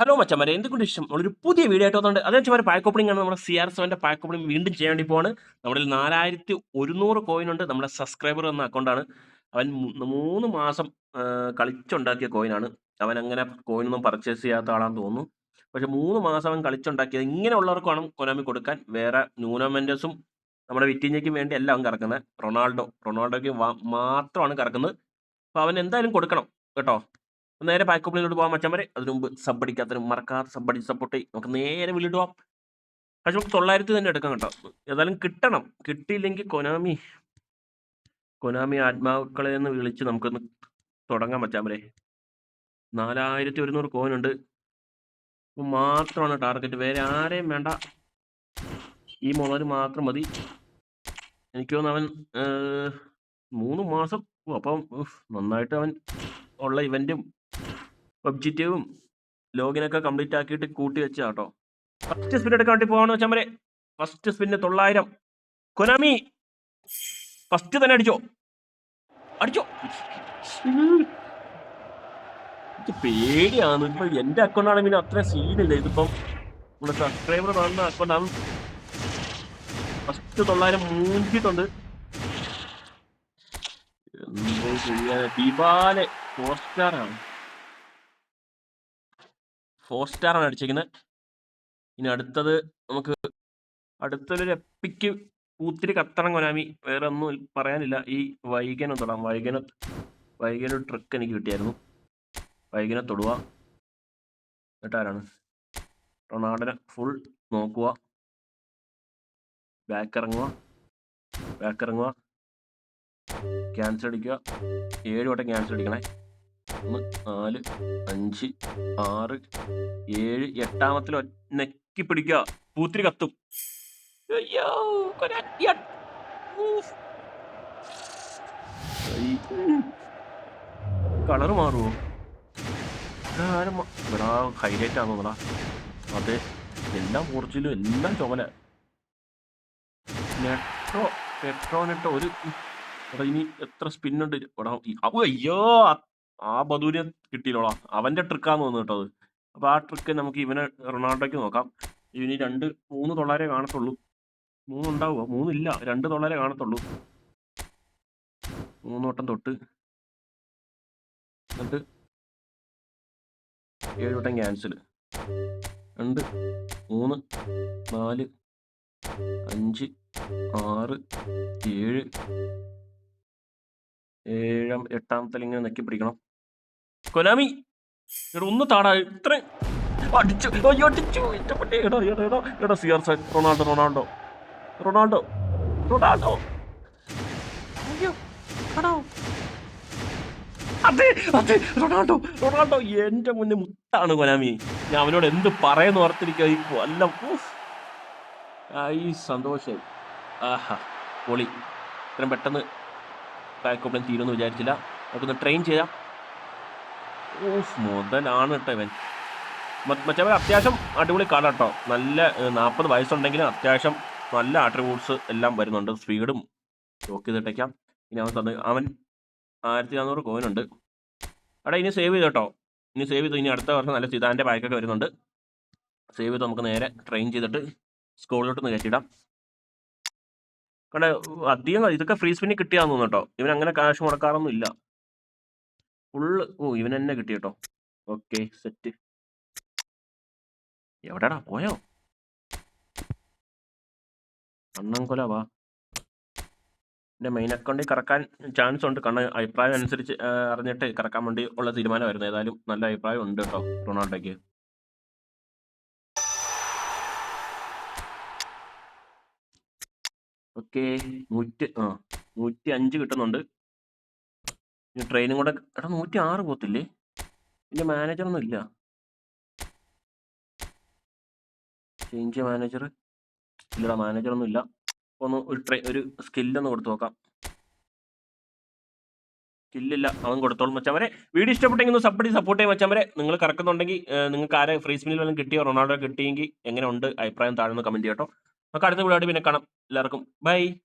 Hello മച്ചന്മാരെ. എന്തുകൊണ്ട് ഇഷ്ടം? നമ്മളൊരു പുതിയ വീഡിയോ ആയിട്ട് വന്നിട്ടുണ്ട് അതേ വെച്ചാൽ പാക്ക് ഓപ്പണിംഗ് ആണ് നമ്മുടെ സി ആർ സെവന്റെ പാക്ക് ഓപ്പണിംഗ് വീണ്ടും ചെയ്യാൻ വേണ്ടി പോവാണ്. നമ്മുടെ നാലായിരത്തി ഒരുന്നൂറ് കോയിൻ ഉണ്ട്. നമ്മുടെ സബ്സ്ക്രൈബർ എന്ന അക്കൗണ്ടാണ് അവൻ മൂന്ന് മാസം കളിച്ചുണ്ടാക്കിയ കോയിനാണ് അവൻ അങ്ങനെ കോയിനൊന്നും പർച്ചേസ് ചെയ്യാത്ത ആളാണെന്ന് തോന്നുന്നു. പക്ഷെ മൂന്ന് മാസം അവൻ കളിച്ചുണ്ടാക്കിയത് ഇങ്ങനെയുള്ളവർക്ക് വേണം കൊനാമി കൊടുക്കാൻ. വേറെ ന്യൂനമെന്റസും നമ്മുടെ വിറ്റിഞ്ഞയ്ക്കും വേണ്ടി എല്ലാം അവൻ കറക്കുന്നത്. റൊണാൾഡോ. റൊണാൾഡോയ്ക്ക് മാത്രമാണ് കറക്കുന്നത്. അപ്പോൾ അവൻ എന്തായാലും കൊടുക്കണം. കേട്ടോ? നേരെ പാക്കപ്പിളിലോട്ട് പോകാൻ മച്ചാൻ വരെ അതിനു മുമ്പ് സബ് അടിക്കാത്തതിനും മറക്കാതെ സബ് അടിച്ച് സപ്പോർട്ട് ചെയ്യും. നമുക്ക് നേരെ വിളിട്ട് പോവാം പക്ഷെ നമുക്ക് തൊള്ളായിരത്തി തന്നെ എടുക്കാം കേട്ടോ. ഏതായാലും കിട്ടണം. കിട്ടിയില്ലെങ്കിൽ കൊനാമി കൊനാമി ആത്മാക്കളെ എന്ന് വിളിച്ച് നമുക്കൊന്ന് തുടങ്ങാൻ വരെ നാലായിരത്തി ഒരുന്നൂറ് കോയിനുണ്ട് മാത്രമാണ് ടാർഗറ്റ് വേറെ ആരെയും വേണ്ട. ഈ മുതൽ മാത്രം മതി. എനിക്ക് തോന്നുന്നു അവൻ മൂന്ന് മാസം. അപ്പം നന്നായിട്ട് അവൻ ഉള്ള ഇവന്റും ഒബ്ജക്റ്റീവും ലോഗിനൊക്കെ കംപ്ലീറ്റ് ആക്കിയിട്ട് കൂട്ടി വെച്ചാ കേട്ടോ ഫസ്റ്റ് സ്പിൻ എടുക്കാൻ വേണ്ടി പോകാന്ന് വെച്ചാൽ വരെ ഫസ്റ്റ് സ്പിന്ന് തൊള്ളായിരം. കൊനാമി ഫസ്റ്റ് തന്നെ അടിച്ചോ. അടിച്ചോ. പേടിയാണ്. ഇപ്പൊ എന്റെ അക്കൗണ്ട് ആണെങ്കിൽ അത്ര സീനില്ല ഇതിപ്പം നമ്മുടെ സബ്സ്ക്രൈബർ കാണുന്ന ആണ്. ഫസ്റ്റ് തൊള്ളായിരം മൂന്നിട്ടുണ്ട് എന്തോ ചെയ്യാൻ ദീപാലെ ഫോർ സ്റ്റാർ ആണ്. ഫോർ സ്റ്റാർ ആണ് അടിച്ചേക്കുന്നത് ഇനി അടുത്തത് നമുക്ക് അടുത്തൊരു എപ്പിക്ക് കൂത്തിരി കത്തണം കൊനാമി. വേറെ ഒന്നും പറയാനില്ല. ഈ വൈകനം തൊടാം. വൈകന വൈകന ട്രിക്ക് എനിക്ക് കിട്ടിയായിരുന്നു. വൈകനെ തൊടുക എന്നിട്ടാരാണ്? റൊണാൾഡോനെ ഫുൾ നോക്കുക ബാക്ക് ഇറങ്ങുക ബാക്ക് ഇറങ്ങുക ക്യാൻസൽ അടിക്കുക ഏഴ് വട്ടം ക്യാൻസൽ അടിക്കണേ. ഒന്ന് നാല് അഞ്ച് ആറ് ഏഴ് എട്ടാമത്തിൽ നെക്കി പിടിക്ക. പൂത്തിരി കത്തും. അയ്യോ കളർ മാറുമോ ഇവിടെ ഹൈലൈറ്റ് ആണോ ഇവിടെ അതെ. എല്ലാം പോർച്ചുഗലും എല്ലാം ചുമല. നെട്രോ പെട്രോനെട്ടോ ഒരു ഇനി എത്ര സ്പിന്നുണ്ട് അയ്യോ ആ- ബദൂരിനെ കിട്ടിയില്ലോടാ. അവന്റെ ട്രിക്കാന്ന് തോന്നുന്നു കേട്ടോ അത്. അപ്പൊ ആ ട്രിക്ക് നമുക്ക് ഇവനെ റൊണാൾഡോയ്ക്ക് നോക്കാം. ഇവന് രണ്ട് മൂന്ന് തൊള്ളാരെ കാണത്തുള്ളൂ. മൂന്ന് ഉണ്ടാവുമോ മൂന്നില്ല. രണ്ട് തൊള്ളാരെ കാണത്തുള്ളൂ. മൂന്നോട്ടം തൊട്ട്. എന്നിട്ട് ഏഴ് വട്ടം ക്യാൻസൽ രണ്ട് മൂന്ന് നാല് അഞ്ച് ആറ് ഏഴ്. ഏഴാം എട്ടാമത്തെ ഇങ്ങനെ നെക്കി പിടിക്കണം. കൊനാമി ഒന്ന് താടാ ഇത്ര അടിച്ചു. അയ്യോ അടിച്ചു. ഇഷ്ടപ്പെട്ടേ എടാ എടാ എടാ എടാ സി ആർ സൈ റൊണാൾഡോ റൊണാൾഡോ. Ronaldo Ronaldo. അയ്യോ എടാ. അതെ അതെ റൊണാൾഡോ റൊണാൾഡോ. എന്റെ മുന്നിൽ മുത്താണ് കൊനാമി. ഞാൻ അവനോട് എന്ത് പറയുന്നു ഓർത്തിരിക്കുക ഈ. ആ, ഈ സന്തോഷം. ആഹാ പൊളി. ഇത്രയും പെട്ടെന്ന് പാക്കോപ്ലൻ തീരുമെന്ന് വിചാരിച്ചില്ല. നമുക്കൊന്ന് ട്രെയിൻ ചെയ്യാം ഓഫ് മുതലാണ് കേട്ടോ ഇവൻ. മറ്റവൻ മറ്റേ അത്യാവശ്യം അടിപൊളി കാർഡ് കേട്ടോ നല്ല നാൽപ്പത് വയസ്സുണ്ടെങ്കിലും അത്യാവശ്യം നല്ല ആട്രിബ്യൂട്ട്സ് എല്ലാം വരുന്നുണ്ട്. സ്പീഡും ലോക്ക് ചെയ്തിട്ടേക്കാം. ഇനി അവൻ തന്നെ അവൻ ആയിരത്തി നാനൂറ് കോയിനുണ്ട് അവിടെ ഇനി സേവ് ചെയ്ത് കേട്ടോ ഇനി സേവ് ചെയ്തു ഇനി അടുത്ത വർഷം നല്ല സിതാന്റെ പാക്കൊക്കെ വരുന്നുണ്ട്. സേവ് ചെയ്ത് നമുക്ക് നേരെ ട്രെയിൻ ചെയ്തിട്ട് സ്കൂളിലോട്ട് ഒന്ന് കയറ്റിയിടാം കണ്ട അധികം ഇതൊക്കെ ഫ്രീ സ്പിന്നിൽ കിട്ടിയാന്ന് തോന്നുന്നു കേട്ടോ ഇവൻ അങ്ങനെ കാശ് മുടക്കാറൊന്നും ഇല്ല ഫുള്ള് ഓ ഇവൻ തന്നെ കിട്ടി കേട്ടോ ഓക്കെ സെറ്റ് എവിടെടാ പോയോ? അണ്ണൻകൊല വാ. എന്റെ മെയിൻ അക്കൗണ്ടിൽ കറക്കാൻ ചാൻസ് ഉണ്ട്. കാരണം അഭിപ്രായം അനുസരിച്ച് അറിഞ്ഞിട്ട് കറക്കാൻ വേണ്ടി ഉള്ള തീരുമാനമായിരുന്നു. ഏതായാലും നല്ല അഭിപ്രായം ഉണ്ട് കേട്ടോ റൊണാൾഡോയ്ക്ക്. ഓക്കെ നൂറ്റി ആ നൂറ്റി അഞ്ച് കിട്ടുന്നുണ്ട്. ഇനി ട്രെയിനും കൂടെ എടാ നൂറ്റി ആറ് പോത്തില്ലേ പിന്നെ മാനേജറൊന്നും ഇല്ല. ചേഞ്ച് മാനേജർ ഇല്ലടാ മാനേജറൊന്നും ഇല്ല. ഒന്ന് ഒരു ട്രെയിൻ ഒരു സ്കില്ലൊന്ന് കൊടുത്തു നോക്കാം. സ്കില്ലില്ല അവൻ കൊടുത്തോളും മച്ചാമരെ വീഡിയോ ഇഷ്ടപ്പെട്ടെങ്കിൽ ഒന്ന് സപ്പോർട്ട് സപ്പോർട്ട് ചെയ്യാൻ മച്ചാമരെ നിങ്ങൾ കറക്കുന്നുണ്ടെങ്കിൽ നിങ്ങൾക്ക് ആരെ ഫ്രീ സ്പിന്നിൽ വല്ലതും കിട്ടിയോ? റൊണാൾഡോ കിട്ടിയെങ്കിൽ എങ്ങനെ ഉണ്ട്? അഭിപ്രായം താഴെ കമന്റ് ചെയ്യട്ടോ നമുക്ക് അടുത്ത വീഡിയോ പിന്നെ കാണാം. എല്ലാവർക്കും ബൈ